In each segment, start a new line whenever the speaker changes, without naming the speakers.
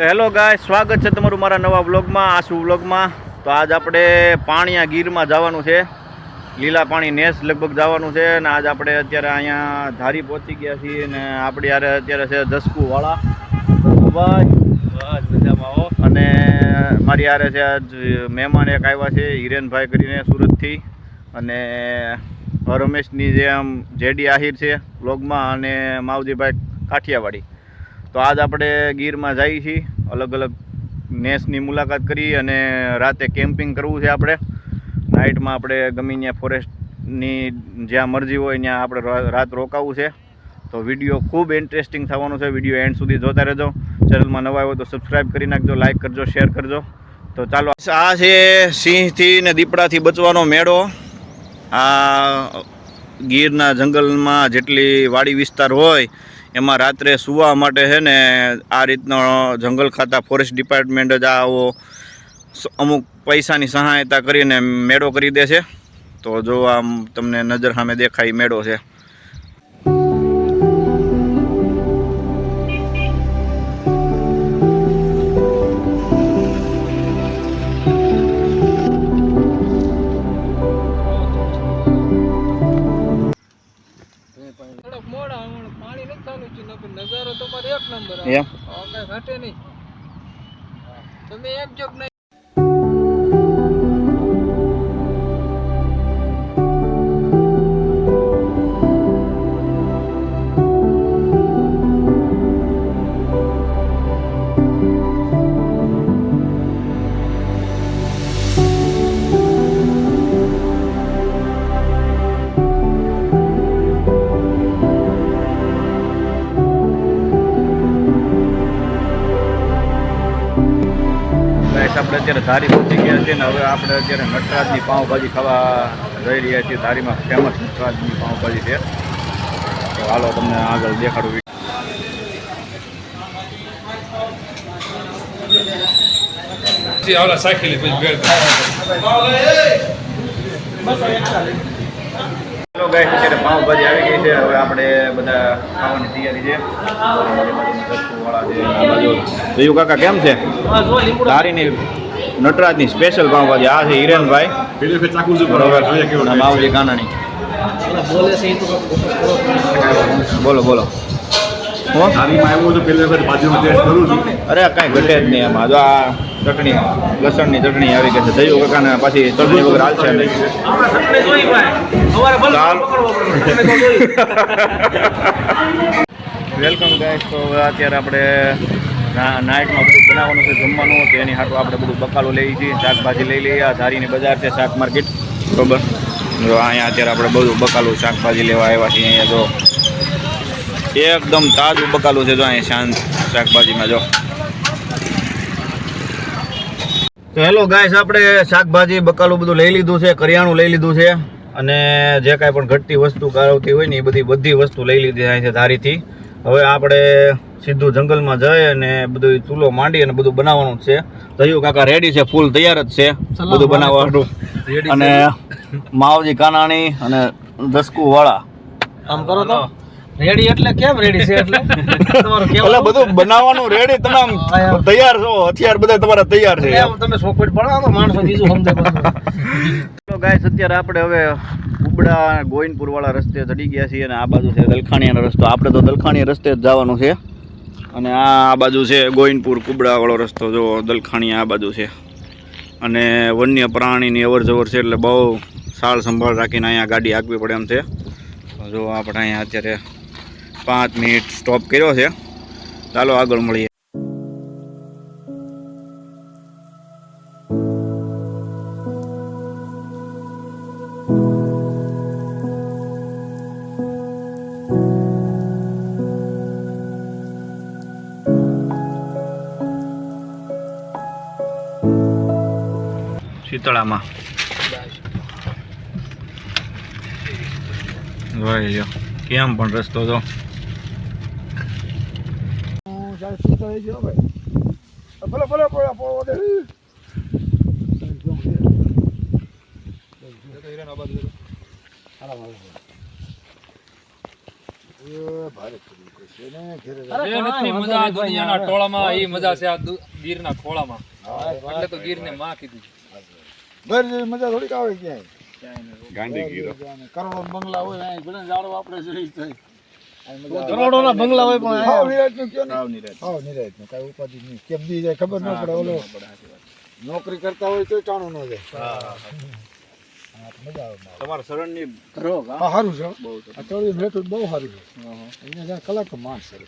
તો હેલો ગાય સ્વાગત છે તમારું મારા નવા વ્લોગમાં આસુ વ્લોગમાં. તો આજ આપણે પાણીયા ગીરમાં જવાનું છે. લીલા પાણી નેસ લગભગ જવાનું છે અને આજ આપણે અત્યારે અહીંયા ધારી પહોંચી ગયા છીએ અને આપણી યારે અત્યારે છે દસકુવાળા દસકુભાઈ અને મારી યારે છે આજ મહેમાન એક આવ્યા છે હિરેનભાઈ કરીને સુરતથી. અને રમેશની જે આમ જેડી આહિર છે વ્લોગમાં અને માવજીભાઈ કાઠિયાવાડી. તો આજ આપણે ગીરમાં જઈએ છીએ. અલગ અલગ નેસની મુલાકાત કરી અને રાતે કેમ્પિંગ કરવું છે આપણે. નાઇટમાં આપણે ગમે ત્યાં ફોરેસ્ટની જ્યાં મરજી હોય ત્યાં આપણે રાત રોકાવું છે. તો વીડિયો ખૂબ ઇન્ટરેસ્ટિંગ થવાનો છે. વીડિયો એન્ડ સુધી જોતા રહેજો. ચેનલમાં નવા હોય તો સબસ્ક્રાઈબ કરી નાખજો લાઇક કરજો શેર કરજો. તો ચાલો. આ છે સિંહથી ને દીપડાથી બચવાનો મેળો. આ ગીરના જંગલમાં જેટલી વાડી વિસ્તાર હોય, એમાં રાત્રે સૂવા માટે છે ને આ રીતનો જંગલ ખાતા ફોરેસ્ટ ડિપાર્ટમેન્ટ જ આવો અમુક પૈસાની સહાયતા કરીને મેળો કરી દે છે. તો જો આમ તમને નજર સામે દેખાય મેળો છે.
થોડોક મોડા હમણાં પાણી નથી ચાલુ છે નજારો તો મારે એક નંબર આવે. ઘટે નહીં. તમે એમ જો
અત્યારે ધારી પહોંચી ગયા છે ને હવે આપણે અત્યારે નટરાજની પાઉંભાજી ખાવા જઈ રહ્યા છીએ. ધારીમાં ફેમસ નટરાજની પાઉંભાજી છે. તો હાલો તમને આગળ દેખાડું. હેલો ગાઈસ અત્યારે પાઉંભાજી આવી ગઈ છે. હવે આપણે બધા ખાવાની તૈયારી છે. વાળા છે કાકા કેમ છે? ધારીની નટરાજની સ્પેશિયલ પાઉંભાજી. આ છે હિરેનભાઈ. માવજી કાનાણી બોલો બોલો હું?
થાળીમાં આવ્યો તો પેલી વખત બાજુમાં ટેસ્ટ કરું છું.
અરે કાંઈ ઘટે જ નહીં એમાં જો આ ચટણી લસણની ચટણી આવી ગઈ છે. દહીં કાકાને પાછી ચટણી વગર હાલશે નહીં. વેલકમ ગાઈસ તો અત્યારે આપણે નાઇટમાં બધું બનાવવાનું છે, જમવાનું તો એની હાટું આપણે બધું બકાલું લઈ જઈએ શાકભાજી લઈ લઈએ, આ ધારીની બજાર છે, શાક માર્કેટ. બરોબર? જો અહીંયા અત્યારે આપણે બધું બકાલું, શાકભાજી લેવા આવ્યા છીએ અહીંયા, જો. એકદમ તાજું બકાલું છે, જો અહીંયા શાંત શાકભાજીમાં, જો. તો હેલો ગાઈસ, આપણે શાકભાજી, બકાલું બધું લઈ લીધું છે, કરિયાણું લઈ લીધું છે, અને જે કાંઈ પણ ઘટતી વસ્તુ કરાવતી હોય ને એ બધી બધી વસ્તુ લઈ લીધી છે ધારીથી. હવે આપણે સીધું જંગલમાં જઈ અને બધું ચૂલો માંડી અને બધું બનાવવાનું છે. દયું કાકા રેડી છે ફૂલ તૈયાર જ છે. બધું બનાવવાનું. અને માવજી કાનાણી અને દસકુ વાળા
આમ કરો તો. રેડી એટલે કેમ રેડી છે એટલે? તમારું
એટલે બધું બનાવવાનું રેડી તમે આમ તૈયાર છો હથિયાર બધા તમારા તૈયાર છે.
તમે સોફેટ પડાવો માણસો બીજું સમજે
તો ગાઈસ અત્યારે આપણે હવે ઉબડા ગોવિંદપુર વાળા રસ્તે ચડી ગયા છીએ અને આ બાજુ છે દલખાણીયાનો રસ્તો. આપણે તો દલખાણીયા રસ્તે જ જવાનું છે. અને આ બાજુ છે ગોવિંદપુર કુબડાવાળો રસ્તો. જો દલખાણી આ બાજુ છે. અને વન્ય પ્રાણીની અવર જવર છે એટલે બહુ સાળ સંભાળ રાખીને અહીંયા ગાડી આગવી પડે એમ છે. જો આપણે અહીંયા અત્યારે પાંચ મિનિટ સ્ટોપ કર્યો છે. ચાલો આગળ મળીએ. શીતળામાં ભાઈ જો કેમ પણ રસ્તો તો.
મજા દુનિયાના ટોળામાં એ મજા છે આ ગીરના ખોળામાં. એટલે તો ગીરને માં કીધું
ઘર જેવી મજા થોડીક આવે ક્યાંય.
ગાંધીગીરો
કરોડો બંગલા હોય અહીં ભલે ઝાડો આપણે જોઈ થાય.
કરોડોના બંગલા હોય પણ
હાવ
અહીંયા
કયો ને? હાવ નિરાંતનું. કાંઈ ઉપાધિ નહીં. કેમ દી જાય ખબર ન પડે ઓલો. નોકરી કરતા હોય તો ટાણું ન જાય. હા, મજા આવે
તમારા
સારું છે. હો. આ બહુ સારું છે. અહીંયા કલાક માણસ છે.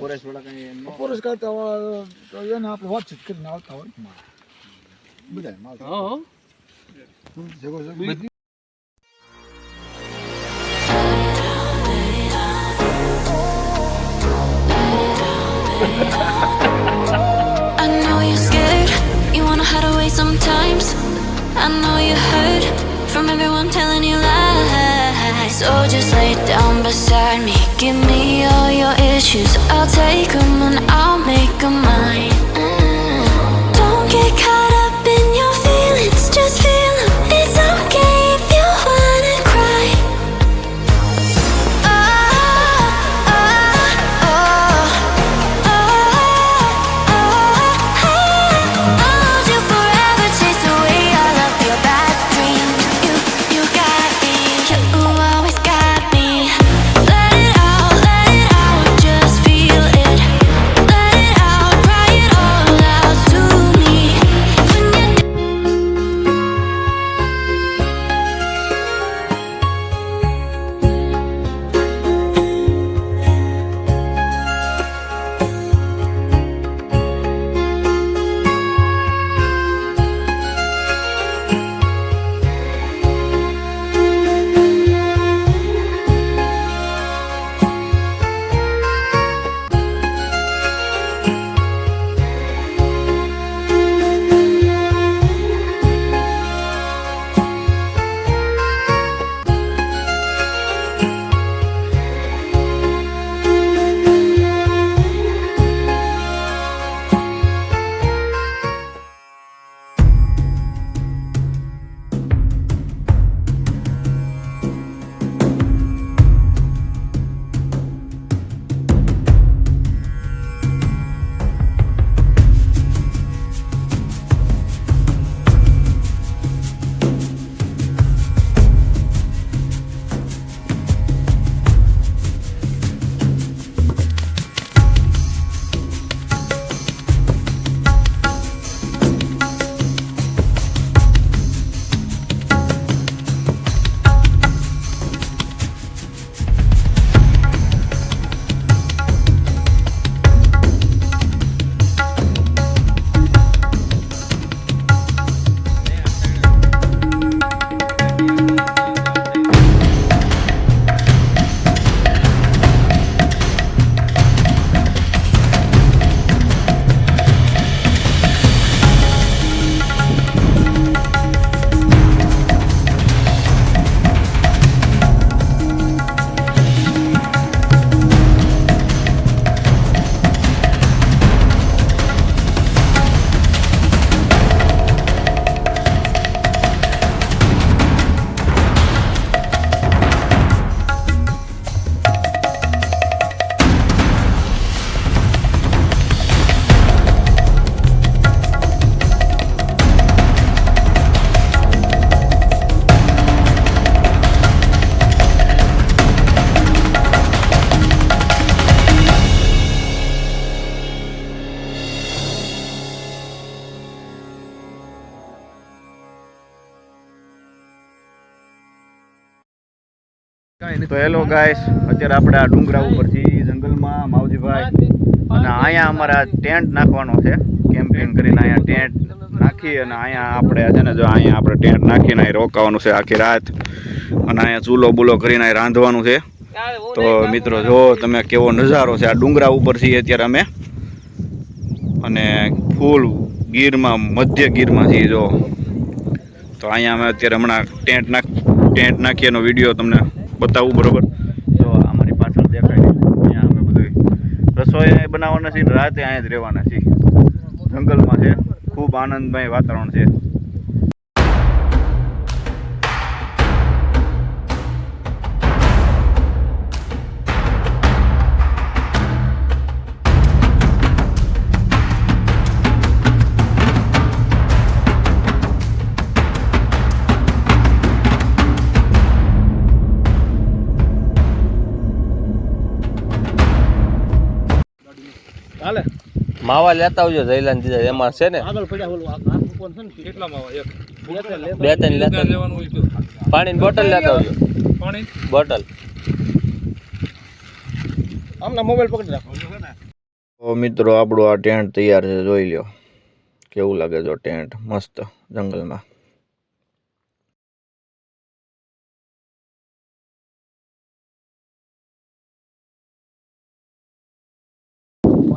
ફોરેસ્ટ વાળા કઈ
કરતા હોય તો એને આપણે વાતચીત કરીને આવતા હોય Bude, malo.
Oo.
Zego, zego.
I know you're scared, you wanna hide away sometimes I know you hurt from everyone telling you lies So just lay down beside me, give me all your issues I'll take them and I'll make them mine
તો hello guys અત્યારે આપણે આ ડુંગરા ઉપર છીએ જંગલમાં માવજીભાઈ અને અહીંયા અમારા ટેન્ટ નાખવાનો છે. કેમ્પિંગ કરીને અહીંયા ટેન્ટ નાખી અને અહીંયા આપણે છે ને, જો અહીંયા આપણે ટેન્ટ નાખીને અહીં રોકાવાનું છે આખી રાત. અને અહીંયા ચૂલો બુલો કરીને અહીં રાંધવાનું છે. તો મિત્રો, જો તમે કેવો નજારો છે આ ડુંગરા ઉપર છીએ અત્યારે અમે. અને ફૂલ ગીરમાં, મધ્ય ગીરમાં છીએ જો. તો અહીંયા અમે અત્યારે હમણાં ટેન્ટ નાખ, ટેન્ટ નાખી એનો વીડિયો તમને બતાવું, બરોબર? તો અમારી પાછળ દેખાય છે. ત્યાં અમે બધું રસોઈ બનાવવાના છીએ રાતે અહીંયા જ રહેવાના છીએ. જંગલમાં છે. ખૂબ આનંદમય વાતાવરણ છે.
માવા લેતા આવજો જયલાન દીધા. એમાં છે ને
આગળ પડ્યા ઓલું આ આ કૂપન છે ને તે
કેટલામાં આવે? એક.
બે ત્રણ લેતા
પાણીની બોટલ લેતા આવજો.
પાણી?
બોટલ.
આમના મોબાઈલ પકડી રાખો.
મિત્રો આપણું આ ટેન્ટ તૈયાર છે જોઈ લ્યો. કેવું લાગે જો ટેન્ટ? મસ્ત જંગલમાં.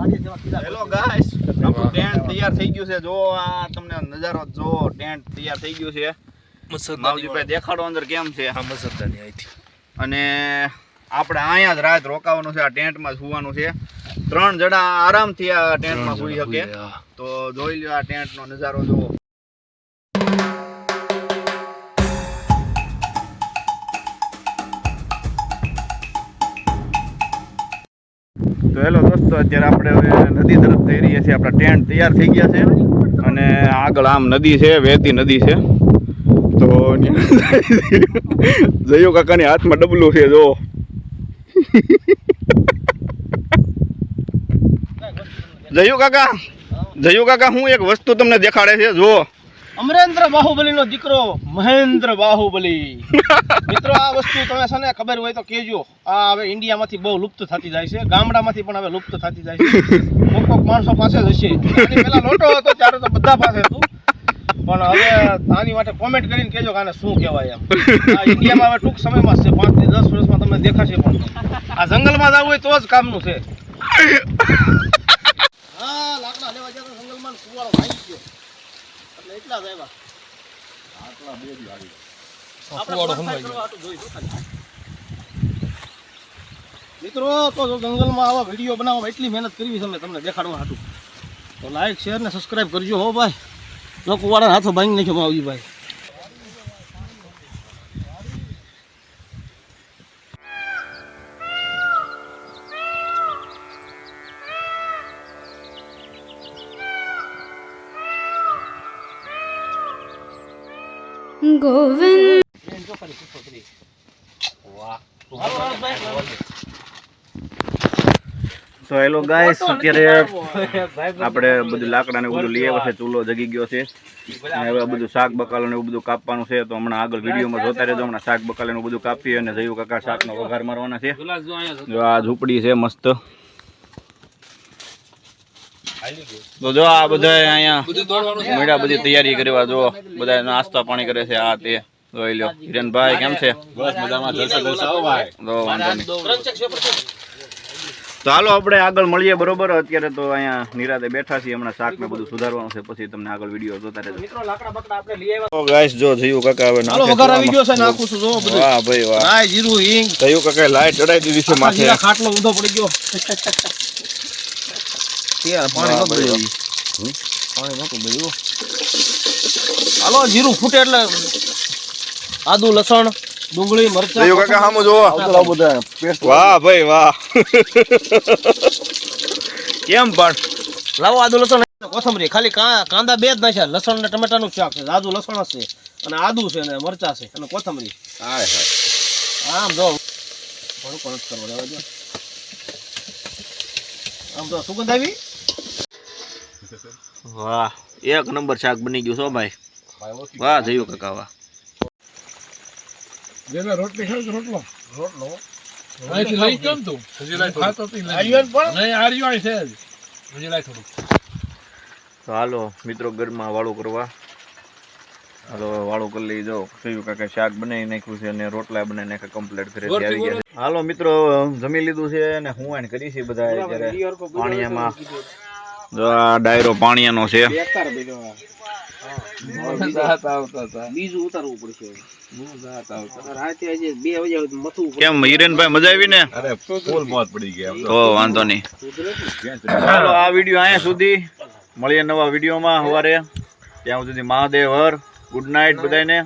હેલો ગાઈસ આપણું ટેન્ટ તૈયાર થઈ ગયું છે. જો આ તમને નજારો જો ટેન્ટ તૈયાર થઈ ગયું છે. માવજીભાઈ દેખાડો અંદર કેમ છે? અને આપણે અહીંયા જ રાત રોકાવાનું છે આ ટેન્ટમાં સુવાનું છે. ત્રણ જણા આરામથી આ ટેન્ટમાં સુઈ શકે. તો જોઈ લો આ ટેન્ટનો નજારો જુઓ. તો હેલો દોસ્તો, અત્યારે આપણે હવે નદી તરફ જઈ રહ્યા છીએ. આપણા ટેન્ટ તૈયાર થઈ ગયા છે અને આગળ આમ નદી છે, વહેતી નદી છે. તો જયો કાકાની હાથમાં ડબલું છે, જો. જયુ કાકા જયુ કાકા, હું એક વસ્તુ તમને દેખાડે છે જો
અમરેન્દ્ર બાહુબલી નો દીકરો મહેન્દ્ર બાહુબલી. મિત્રો આ વસ્તુ તમે છે ને ખબર હોય તો કહેજો. આ હવે ઇન્ડિયામાંથી બહુ લુપ્ત થતી જાય છે. ગામડામાંથી પણ હવે લુપ્ત થતી જાય છે. કોક કોક માણસો પાસે જ હશે. પેલા લોટો હતો ત્યારે તો બધા પાસે હતું. પણ હવે આની માટે કોમેન્ટ કરીને કેજો કે આને શું કહેવાય એમ. આ ઇન્ડિયામાં હવે ટૂંક સમયમાં છે. પાંચથી દસ વર્ષમાં તમને દેખાશે પણ. આ જંગલમાં જવું હોય તો જ કામનું છે. હા લાકડા લેવા જતો જંગલમાં ને ભાઈ ગયો. એટલે એટલા જ આવ્યા.
કુવાડો હંભાઈ ગયો.
મિત્રો તો જો જંગલમાં આવા વીડિયો બનાવવામાં એટલી મહેનત કરવી છે અમે તમને દેખાડવા હતું તો લાઈક શેર ને સબસ્ક્રાઇબ કરજો હો ભાઈ. લોકો વાળા હાથો ભાંગી નાખ્યો આવી ભાઈ.
તો હેલો ગાઈસ અત્યારે આપણે બધું લાકડા ને બધું લઈ આવ્યા છે ચૂલો જગી ગયો છે. હવે બધું શાક બકાલો ને એવું બધું કાપવાનું છે તો હમણાં આગળ વિડીયોમાં જોતા રહેજો હમણાં શાક બકાલ ને બધું કાપીએ અને જયું કાકા શાકનો વઘાર મારવાના છે.
જો
આ ઝૂંપડી છે મસ્ત. તો જો આ બધા અહીંયા મેળા બધી તૈયારી કરવા જો બધા નાસ્તા પાણી કરે છે આ તે. જોઈ લ્યો. હિરેનભાઈ કેમ છે?
બસ મજામાં. જલસા જલસા હો ભાઈ.
તો વાંધો નહીં. તો હાલો આપણે આગળ મળીએ બરોબર. અત્યારે તો અહીંયા નિરાતે બેઠા છીએ. હમણાં શાક ને બધું સુધારવાનું છે. પછી તમને આગળ વીડિયો જોતા રહેજો.
મિત્રો લાકડા બકડા આપણે લઈ આવ્યા.
તો ગાઈસ જો જયું કાકા હવે
નાખો વઘાર આવી ગયો છે નાખું છું જો બધું.
વાહ ભાઈ વાહ.
રાય જીરું હિંગ.
જયું કાકા લાઈટ ચડાઈ દીધી છે માથે?
આ ખાટલો ઊંધો પડી ગયો. યાર પાણી
ન
ભર્યું પાણી નતું બધું હાલો જીરું ફૂટે એટલે આદુ લસણ ડુંગળી મરચા.
જયું કાકા સામું જોવો. વાહ ભાઈ વાહ. કેમ પણ?
લાવો આદુ લસણ. કોથમરી. ખાલી કાંદા બે જ નાખ્યા. લસણ ને ટમેટાનું શાક છે. આદુ લસણ છે અને આદુ છે ને મરચા છે. અને કોથમરી. આમ જો. ઘણું પણ જ કરવા. દેવા દો. આમ તો સુગંધ આવી?
વાહ એક નંબર શાક બની ગયું છો ભાઈ. વાહ જયું કાકા વાહ.
જેને રોટલી ખાવ તો રોટલો.
અહીંથી લઈ કેમ તું. હજી લાય
ખાતો
આર્યન પણ?
નહીં આર્યું અહીં છે
હજી. લાય થોડું
તો હાલો મિત્રો ઘરમાં વાળું કરવા. હાલો વાળું કરી લઈ જાઓ કયું કાકા શાક બનાવી નાખ્યું છે અને રોટલા બનાવી નાખ્યા કમ્પ્લીટ કરી આવી ગયા હાલો મિત્રો જમી લીધું છે અને હું એને કરી છે બધા અત્યારે પાણીયામાં. ડાયરો પાણીયાનો છે.
બીજું? ઉતારવું પડશે
કેમ હિરેનભાઈ મજા આવી ને?
અરે મોત પડી ગયા.
તો વાંધો નહીં. ચાલો આ વીડિયો અહીંયા સુધી. મળીએ નવા વિડીયોમાં સવારે. ત્યાં સુધી મહાદેવ હર. ગુડ નાઇટ બધાને?